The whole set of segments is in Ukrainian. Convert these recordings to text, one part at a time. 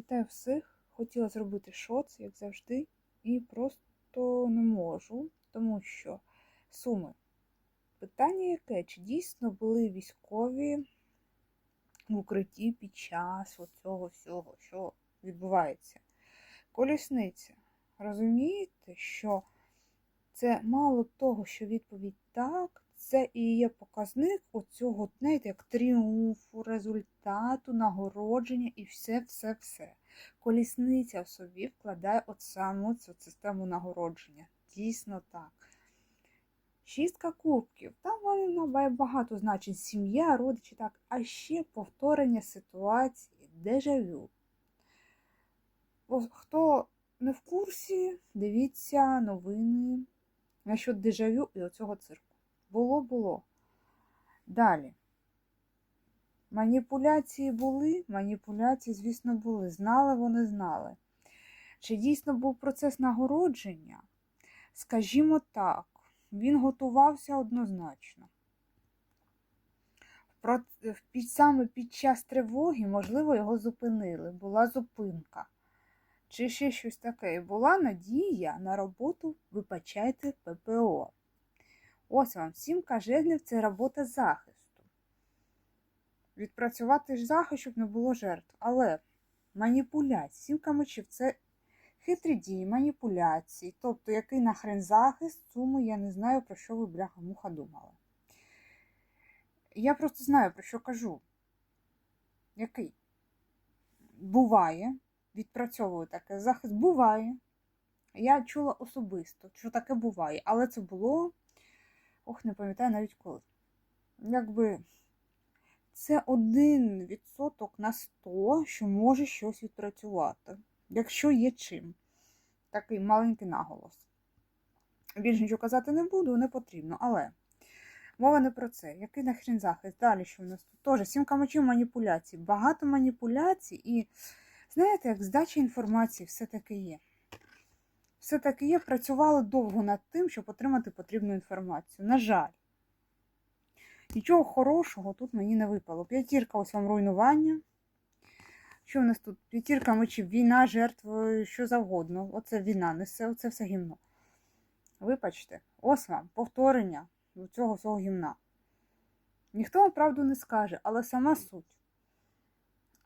Вітаю всіх. Хотіла зробити шоц, як завжди, і просто не можу, тому що суми. Питання яке? Чи дійсно були військові в укритті під час цього всього, що відбувається? Колісниця. Розумієте, що це мало того, що відповідь так, це і є показник оцього, знаєте, як тріумфу, результату, нагородження і все-все-все. Колісниця в собі вкладає от саму цю систему нагородження. Дійсно так. Шістка кубків. Там воно має багато значень. Сім'я, родичі, так, а ще повторення ситуації, дежавю. Хто не в курсі, дивіться новини насчет дежавю і оцього цирку. Було, було. Далі. Маніпуляції були, маніпуляції, звісно, були. Знали вони знали. Чи дійсно був процес нагородження? Скажімо так, він готувався однозначно. Під- Саме під час тривоги, можливо, його зупинили. Була зупинка. Чи ще щось таке. Була надія на роботу, вибачайте, ППО. Ось вам сімка жезлів це робота захисту. Відпрацювати ж захист, щоб не було жертв. Але маніпуляції, сімка мечів це хитрі дії, маніпуляції. Тобто, який нахрен захист, суми, я не знаю, про що ви, бляха-муха, думали. Я просто знаю, про що кажу. Який? Буває, відпрацьовую таке. Захист буває. Я чула особисто, що таке буває, але це було. Ох, не пам'ятаю навіть коли. Якби це один відсоток на 100, що може щось відпрацювати, якщо є чим. Такий маленький наголос. Більше нічого казати не буду, не потрібно. Але мова не про це. Який нахрен захист? Далі що в нас тут? Теж сімка мечів маніпуляцій. Багато маніпуляцій і, знаєте, як здача інформації все-таки є все-таки є, працювали довго над тим, щоб отримати потрібну інформацію. На жаль, нічого хорошого тут мені не випало. П'ятірка ось вам руйнування. Що в нас тут? П'ятірка мечів, війна, жертви, що завгодно. Оце війна, несе, оце все гімно. Вибачте, ось вам повторення цього всього гімна. Ніхто вам правду не скаже, але сама суть.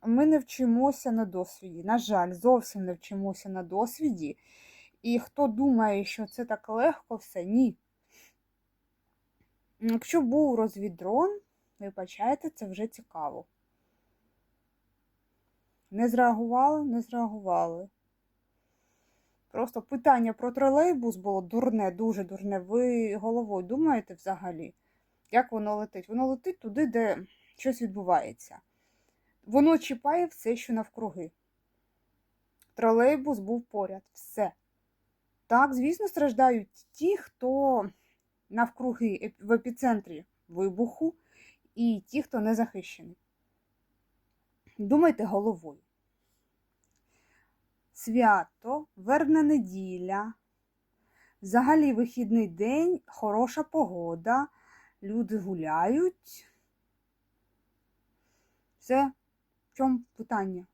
Ми не вчимося на досвіді. На жаль, зовсім не вчимося на досвіді. І хто думає, що це так легко, все ні. Якщо був розвіддрон, вибачайте, це вже цікаво. Не зреагували, не зреагували. Просто питання про тролейбус було дурне, дуже дурне. Ви головою думаєте взагалі, як воно летить? Воно летить туди, де щось відбувається. Воно чіпає все, що навкруги. Тролейбус був поряд. Все. Так, звісно, страждають ті, хто навкруги в епіцентрі вибуху, і ті, хто не захищений. Думайте головою. Свято, вербна неділя, взагалі вихідний день, хороша погода, люди гуляють. Все, в чому питання?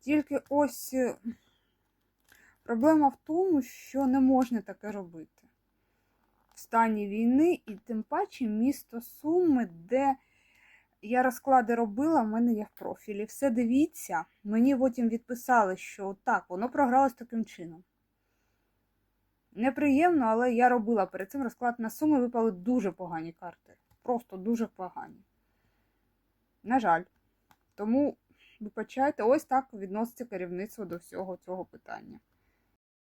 Тільки ось. Проблема в тому, що не можна таке робити. В стані війни і тим паче місто Суми, де я розклади робила, в мене є в профілі. Все дивіться, мені потім відписали, що так, воно програлось таким чином. Неприємно, але я робила перед цим розклад на суми, випали дуже погані карти. Просто дуже погані. На жаль. Тому, вибачайте, ось так відноситься керівництво до всього цього питання.